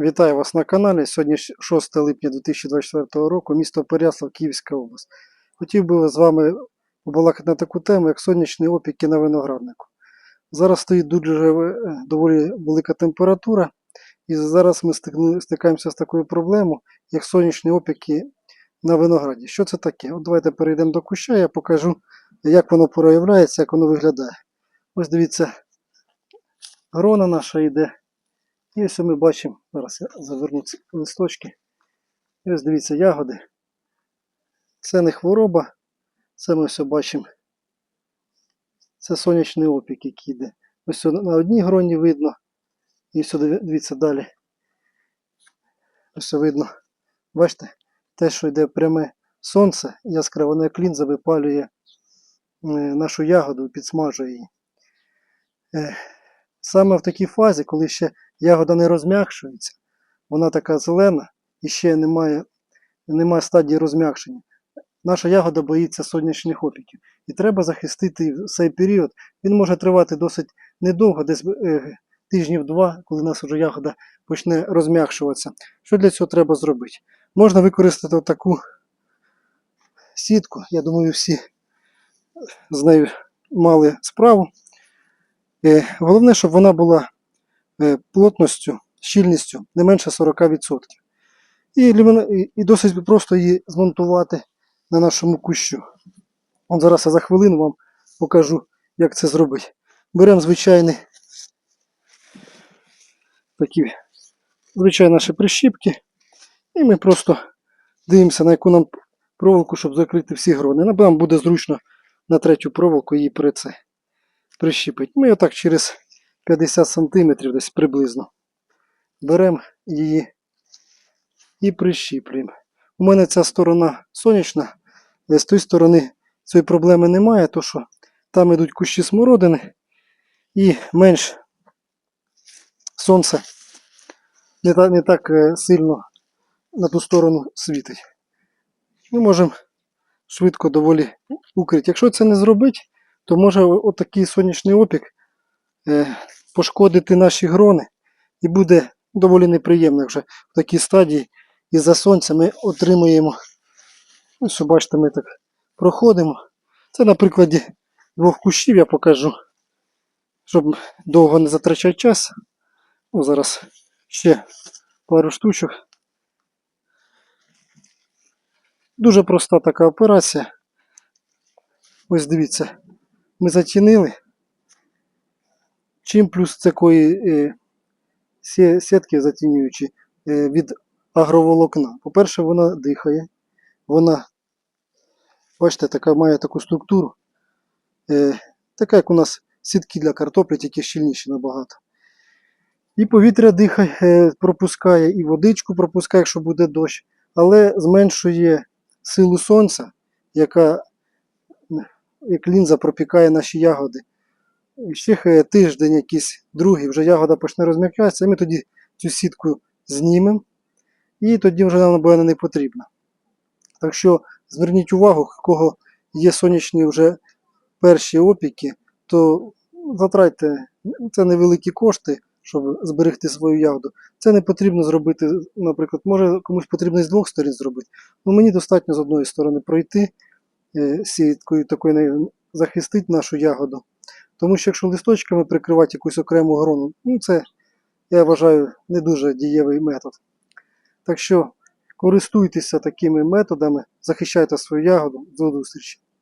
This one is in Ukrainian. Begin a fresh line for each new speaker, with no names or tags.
Вітаю вас на каналі. Сьогодні 6 липня 2024 року, місто Переяслав, Київська область. Хотів би з вами побалакати на таку тему, як сонячні опіки на винограднику. Зараз стоїть дуже е, доволі велика температура, і зараз ми стикаємося з такою проблемою, як сонячні опіки на винограді. Що це таке? От давайте перейдемо до куща, я покажу, як воно проявляється, як воно виглядає. Ось дивіться, грона наша йде. І ось ми бачимо, зараз я заверну ці листочки. І ось дивіться, ягоди. Це не хвороба, це ми все бачимо. Це сонячний опік, який йде. Ось на одній гроні видно. І сюди дивіться далі. Ось видно. Бачите, те, що йде пряме сонце, яскраве воно як лінза випалює е, нашу ягоду, підсмажує її. Е, Саме в такій фазі, коли ще ягода не розм'якшується, вона така зелена і ще немає, немає стадії розм'якшення. Наша ягода боїться сонячних опіків. І треба захистити цей період. Він може тривати досить недовго, десь е, тижнів два, коли у нас вже ягода почне розм'якшуватися. Що для цього треба зробити? Можна використати таку сітку. Я думаю, всі з нею мали справу. Е, Головне, щоб вона була плотністю, щільністю не менше 40%. І, і- досить просто її змонтувати на нашому кущу. От зараз я за хвилину вам покажу, як це зробити. Беремо звичайні такі звичайні наші прищіпки, і ми просто дивимося, на яку нам проволоку, щоб закрити всі грони. Нам буде зручно на третю проволоку її при це прищіпить. Ми отак через 50 см десь приблизно беремо її і прищіплюємо. У мене ця сторона сонячна, але з тої сторони цієї проблеми немає, то що там йдуть кущі смородини і менш сонце не так, не так е, сильно на ту сторону світить. Ми можемо швидко доволі укрити. Якщо це не зробити, то може отакий сонячний опік е, пошкодити наші грони і буде доволі неприємно, якщо в такій стадії із-за сонця ми отримуємо. Ось бачите, ми так проходимо. Це на прикладі двох кущів я покажу, щоб довго не затрачати час. Ну, зараз ще пару штучок. Дуже проста така операція. Ось дивіться, ми затінили. Чим плюс такої е, сітки затінюючі е, від агроволокна. По-перше, вона дихає. Вона, бачите, така має таку структуру. Е, така, як у нас сітки для картоплі, тільки щільніші набагато. І повітря дихає, пропускає, і водичку пропускає, якщо буде дощ, але зменшує силу сонця, яка як лінза пропікає наші ягоди. І Ще е, тиждень якийсь другий, вже ягода почне розм'якатися, і ми тоді цю сітку знімемо, і тоді вже вона буде не потрібна. Так що зверніть увагу, у кого є сонячні вже перші опіки, то затратьте це невеликі кошти, щоб зберегти свою ягоду. Це не потрібно зробити, наприклад, може комусь потрібно з двох сторін зробити. Ну мені достатньо з одної сторони пройти е, сіткою такою захистити нашу ягоду. Тому що якщо листочками прикривати якусь окрему грону, ну це, я вважаю, не дуже дієвий метод. Так що користуйтеся такими методами, захищайте свою ягоду. До зустрічі!